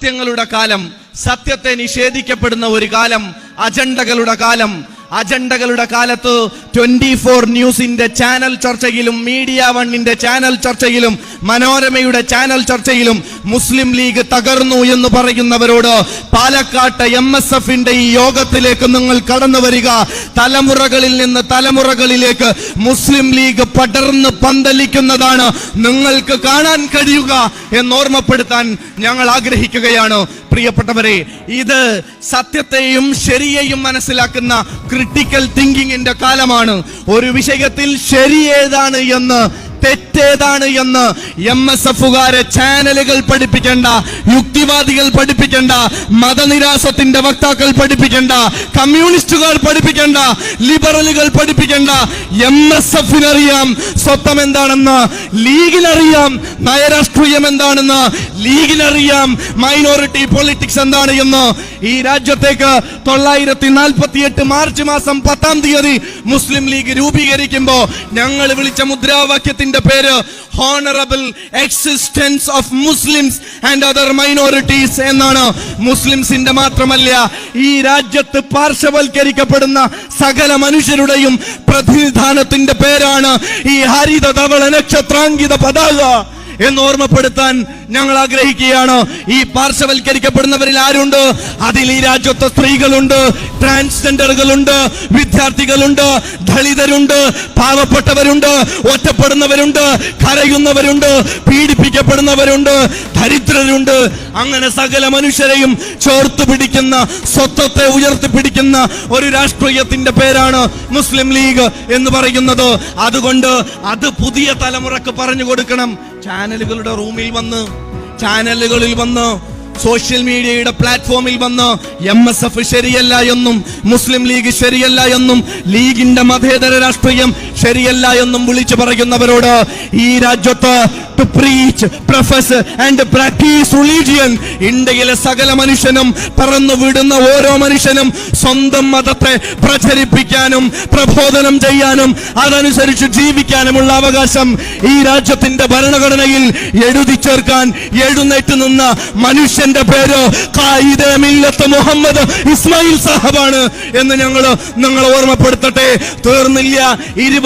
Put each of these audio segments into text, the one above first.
അജണ്ടകളുടെ കാലം സത്യത്തെ നിഷേധിക്കപ്പെടുന്ന ഒരു കാലം അജണ്ടകളുടെ കാലം. അജണ്ടകളുടെ കാലത്ത് ട്വന്റി ഫോർ ന്യൂസിന്റെ ചാനൽ ചർച്ചയിലും മീഡിയ വണ്ണിന്റെ ചാനൽ ചർച്ചയിലും മനോരമയുടെ ചാനൽ ചർച്ചയിലും മുസ്ലിം ലീഗ് തകർന്നു എന്ന് പറയുന്നവരോട് പാലക്കാട്ട് എം എസ് എഫിന്റെ ഈ യോഗത്തിലേക്ക് നിങ്ങൾ കടന്നു വരിക. തലമുറകളിൽ നിന്ന് തലമുറകളിലേക്ക് മുസ്ലിം ലീഗ് പടർന്ന് പന്തലിക്കുന്നതാണ് നിങ്ങൾക്ക് കാണാൻ കഴിയുക എന്ന് ഓർമ്മപ്പെടുത്താൻ ഞങ്ങൾ ആഗ്രഹിക്കുകയാണ്. പ്രിയപ്പെട്ടവരെ ഇത് സത്യത്തെയും ശരിയെയും മനസ്സിലാക്കുന്ന ക്രിട്ടിക്കൽ തിങ്കിങ്ങിന്റെ കാലമാണ്. ഒരു വിഷയത്തിൽ ശരി ഏതാണ് എന്ന് തെറ്റേതാണ് എന്ന് എം എസ് എഫുകാരെ ചാനലുകൾ പഠിപ്പിക്കേണ്ട യുക്തിവാദികൾ പഠിപ്പിക്കേണ്ട മതനിരാസത്തിന്റെ വക്താക്കൾ പഠിപ്പിക്കേണ്ട കമ്മ്യൂണിസ്റ്റുകൾ പഠിപ്പിക്കേണ്ട ലിബറലുകൾ പഠിപ്പിക്കേണ്ട. എം എസ് എഫിനറിയാം സ്വത്തം എന്താണെന്ന് ലീഗിനറിയാം നയരാഷ്ട്രീയം എന്താണെന്ന് ലീഗിനറിയാം മൈനോറിറ്റി പൊളിറ്റിക്സ് എന്താണ് എന്ന്. ഈ രാജ്യത്തേക്ക് തൊള്ളായിരത്തി നാൽപ്പത്തി എട്ട് മാർച്ച് മാസം പത്താം തീയതി മുസ്ലിം ലീഗ് രൂപീകരിക്കുമ്പോൾ ഞങ്ങൾ വിളിച്ച മുദ്രാവാക്യത്തിന്റെ പേര് honourable existence of Muslims and other minorities എന്നാണ്. മുസ്ലിംസിന്റെ മാത്രമല്ല ഈ രാജ്യത്ത് പാർശ്വവൽക്കരിക്കപ്പെടുന്ന സകല മനുഷ്യരുടെയും പ്രതിനിധാനത്തിന്റെ പേരാണ് ഈ ഹരിത ധവള നക്ഷത്രാങ്കിത പതാക എന്ന് ഓർമ്മപ്പെടുത്താൻ ഞങ്ങൾ ആഗ്രഹിക്കുകയാണ്. ഈ പാർശ്വവൽക്കരിക്കപ്പെടുന്നവരിൽ ആരുണ്ട്? അതിൽ ഈ രാജ്യത്തെ സ്ത്രീകളുണ്ട് ട്രാൻസ്ജെൻഡറുകളുണ്ട് വിദ്യാർത്ഥികളുണ്ട് ദളിതരുണ്ട് പാവപ്പെട്ടവരുണ്ട് ഒറ്റപ്പെടുന്നവരുണ്ട് കരയുന്നവരുണ്ട് പീഡിപ്പിക്കപ്പെടുന്നവരുണ്ട് ദരിദ്രരുണ്ട്. അങ്ങനെ സകല മനുഷ്യരെയും ചോർത്തു പിടിക്കുന്ന സ്വത്വത്തെ ഉയർത്തിപ്പിടിക്കുന്ന ഒരു രാഷ്ട്രീയത്തിന്റെ പേരാണ് മുസ്ലിം ലീഗ് എന്ന് പറയുന്നത്. അതുകൊണ്ട് അത് പുതിയ തലമുറയ്ക്ക് പറഞ്ഞു കൊടുക്കണം. ചാനലുകളുടെ റൂമിൽ വന്ന് ചാനലുകളിൽ വന്ന് സോഷ്യൽ മീഡിയയുടെ പ്ലാറ്റ്ഫോമിൽ വന്ന് എം എസ് എഫ് ശരിയല്ല എന്നും മുസ്ലിം ലീഗ് ശരിയല്ല എന്നും ലീഗിന്റെ മതേതര രാഷ്ട്രീയം ശരിയല്ല എന്നും വിളിച്ചു പറയുന്നവരോട് ഈ രാജ്യത്ത് to preach profess and practise religion ഇന്ത്യയിലെ സകല മനുഷ്യനും പറന്നു വിടുന്ന ഓരോ മനുഷ്യനും സ്വന്തം മതത്തെ പ്രചരിപ്പിക്കാനും പ്രബോധനം ചെയ്യാനും അതനുസരിച്ച് ജീവിക്കാനുമുള്ള അവകാശം ഈ രാജ്യത്തിന്റെ ഭരണഘടനയിൽ എഴുതി ചേർക്കാൻ എഴുന്നേറ്റ് നിന്ന മനുഷ്യന്റെ പേര് മില്ലത്ത് മുഹമ്മദ് ഇസ്മായിൽ സാഹബാണ് എന്ന് ഞങ്ങൾ നിങ്ങൾ ഓർമ്മപ്പെടുത്തട്ടെ. തീർന്നില്ല.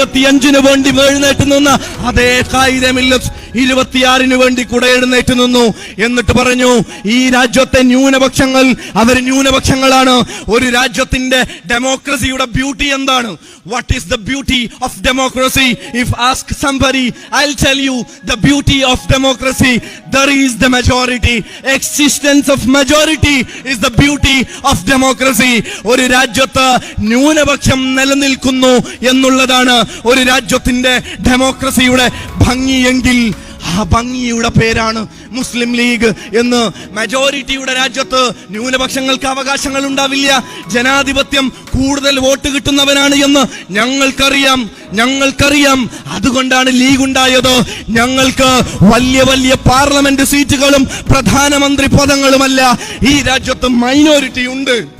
ഇരുപത്തിയഞ്ചിന് വേണ്ടി എഴുന്നേറ്റ് നിന്ന അതേ കായിക മില്ലത്ത് ഇരുപത്തിയാറിന് വേണ്ടി കുടയെഴുന്നേറ്റ് നിന്നു. എന്നിട്ട് പറഞ്ഞു ഈ രാജ്യത്തെ ന്യൂനപക്ഷങ്ങൾ അവർ ന്യൂനപക്ഷങ്ങളാണ്. ഒരു രാജ്യത്തിന്റെ ഡെമോക്രസിയുടെ ബ്യൂട്ടി എന്താണ്? What is the beauty of democracy if ask somebody I tell you the beauty of democracy there is the majority existence of majority is the beauty of democracy ഒരു രാജ്യത്ത് ന്യൂനപക്ഷം നിലനിൽക്കുന്നു എന്നുള്ളതാണ് ഒരു രാജ്യത്തിന്റെ ഡെമോക്രസിയുടെ ഭംഗിയെങ്കിൽ ഭംഗിയുടെ പേരാണ് മുസ്ലിം ലീഗ് എന്ന് മെജോറിറ്റിയുടെ രാജ്യത്ത് ന്യൂനപക്ഷങ്ങൾക്ക് അവകാശങ്ങൾ ഉണ്ടാവില്ല ജനാധിപത്യം കൂടുതൽ വോട്ട് കിട്ടുന്നവനാണ് എന്ന് ഞങ്ങൾക്കറിയാം. ഞങ്ങൾക്കറിയാം. അതുകൊണ്ടാണ് ലീഗ് ഉണ്ടായത് ഞങ്ങൾക്ക് വലിയ വലിയ പാർലമെന്റ് സീറ്റുകളും പ്രധാനമന്ത്രി പദങ്ങളുമല്ല. ഈ രാജ്യത്ത് മൈനോറിറ്റി ഉണ്ട്.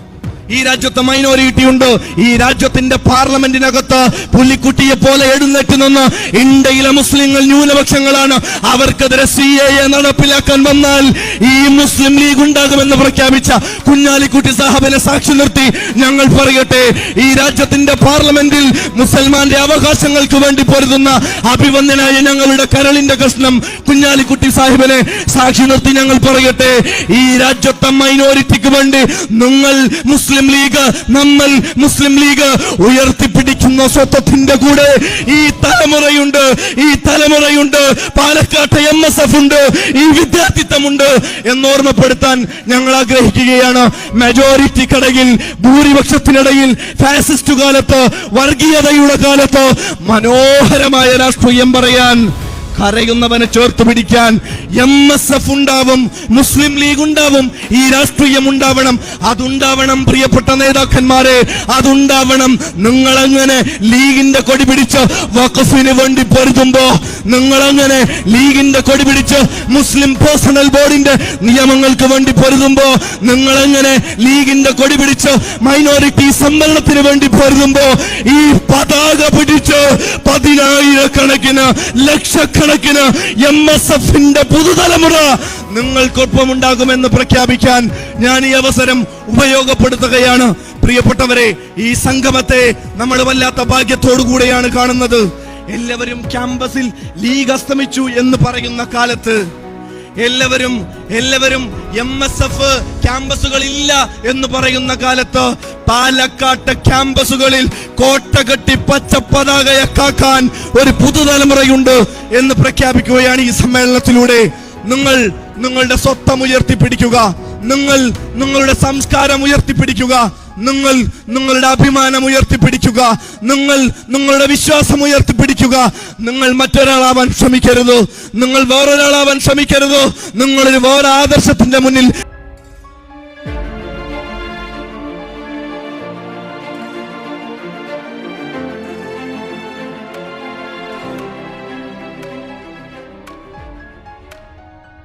ഈ രാജ്യത്ത് മൈനോറിറ്റി ഉണ്ട്. ഈ രാജ്യത്തിന്റെ പാർലമെന്റിനകത്ത് പുലിക്കുട്ടിയെ പോലെ എഴുന്നേറ്റ് നിന്ന് ഇന്ത്യയിലെ മുസ്ലിങ്ങൾ ന്യൂനപക്ഷങ്ങളാണ്. അവർക്കെതിരെ സി എ എ നടപ്പിലാക്കാൻ വന്നാൽ ഈ മുസ്ലിം ലീഗ് ഉണ്ടാകുമെന്ന് പ്രഖ്യാപിച്ച കുഞ്ഞാലിക്കുട്ടി സാഹബിനെ സാക്ഷി നിർത്തി ഞങ്ങൾ പറയട്ടെ ഈ രാജ്യത്തിന്റെ പാർലമെന്റിൽ മുസൽമാന്റെ അവകാശങ്ങൾക്ക് വേണ്ടി പൊരുതുന്ന അഭിവന്ദനായ ഞങ്ങളുടെ കരളിന്റെ കഷ്ണം കുഞ്ഞാലിക്കുട്ടി സാഹിബിനെ സാക്ഷി നിർത്തി ഞങ്ങൾ പറയട്ടെ ഈ രാജ്യത്തെ മൈനോറിറ്റിക്ക് വേണ്ടി നിങ്ങൾ മുസ്ലിം ലീഗ് നമ്മൾ മുസ്ലിം ലീഗ് ഉയർത്തിപ്പിടിക്കുന്ന സ്വത്വത്തിന്റെ കൂടെ ഈ തലമുറയുണ്ട് ഈ തലമുറയുണ്ട്. പാലക്കാട്ട് എം എസ് എഫ് ഉണ്ട് ഈ വിദ്യാർത്ഥിത്വമുണ്ട് എന്നോർമ്മപ്പെടുത്താൻ ഞങ്ങൾ ആഗ്രഹിക്കുകയാണ്. മെജോറിറ്റി കടയിൽ ഭൂരിപക്ഷത്തിനിടയിൽ ഫാസിസ്റ്റ് കാലത്ത് വർഗീയതയുടെ കാലത്ത് മനോഹരമായ രാഷ്ട്രീയം പറയാൻ കരയുന്നവനെ ചേർത്ത് പിടിക്കാൻ എം എസ് എഫ് ഉണ്ടാവും മുസ്ലിം ലീഗ് ഉണ്ടാവും ഈ രാഷ്ട്രീയം ഉണ്ടാവണം. അതുണ്ടാവണം പ്രിയപ്പെട്ട നേതാക്കന്മാരെ അതുണ്ടാവണം നിങ്ങൾ അങ്ങനെ ലീഗിന്റെ കൊടി പിടിച്ച് വഖഫിന് വേണ്ടി പൊരുതുമ്പോ നിങ്ങൾ അങ്ങനെ ലീഗിന്റെ കൊടി പിടിച്ച് മുസ്ലിം പേഴ്സണൽ ബോർഡിന്റെ നിയമങ്ങൾക്ക് വേണ്ടി പൊരുതുമ്പോ നിങ്ങൾ അങ്ങനെ ലീഗിന്റെ കൊടി പിടിച്ച് മൈനോറിറ്റി സംവരണത്തിന് വേണ്ടി പൊരുതുമ്പോ ഈ പതാക പിടിച്ച് പതിനായിരക്കണക്കിന് ലക്ഷക്കണക്കിന് നൂറുകണക്കിന് എം എസ് എഫിന്റെ പുതുതലമുറ നിങ്ങൾക്കൊപ്പം ഉണ്ടാകുമെന്ന് പ്രഖ്യാപിക്കാൻ ഞാൻ ഈ അവസരം ഉപയോഗപ്പെടുത്തുകയാണ്. പ്രിയപ്പെട്ടവരെ ഈ സംഗമത്തെ നമ്മൾ വല്ലാത്ത ഭാഗ്യത്തോടു കൂടെയാണ് കാണുന്നത്. എല്ലാവരും ക്യാമ്പസിൽ ലീഗ് അസ്തമിച്ചു എന്ന് പറയുന്ന കാലത്ത് എല്ലാവരും എല്ലാവരും എം എസ് എഫ് ക്യാമ്പസുകൾ ഇല്ല എന്ന് പറയുന്ന കാലത്ത് പാലക്കാട്ട് ക്യാമ്പസുകളിൽ കോട്ട കെട്ടി പച്ച പതാകയക്കാക്കാൻ ഒരു പുതുതലമുറയുണ്ട്. എന്ന് പ്രഖ്യാപിക്കുകയാണ് ഈ സമ്മേളനത്തിലൂടെ. നിങ്ങൾ നിങ്ങളുടെ സ്വത്തം ഉയർത്തിപ്പിടിക്കുക. നിങ്ങൾ നിങ്ങളുടെ സംസ്കാരം ഉയർത്തിപ്പിടിക്കുക. നിങ്ങൾ നിങ്ങളുടെ അഭിമാനം ഉയർത്തിപ്പിടിക്കുക. നിങ്ങൾ നിങ്ങളുടെ വിശ്വാസം ഉയർത്തിപ്പിടിക്കുക. നിങ്ങൾ മറ്റൊരാളാവാൻ ശ്രമിക്കരുത്. നിങ്ങൾ വേറൊരാളാവാൻ ശ്രമിക്കരുത്. നിങ്ങളൊരു വേറെ ആദർശത്തിന്റെ മുന്നിൽ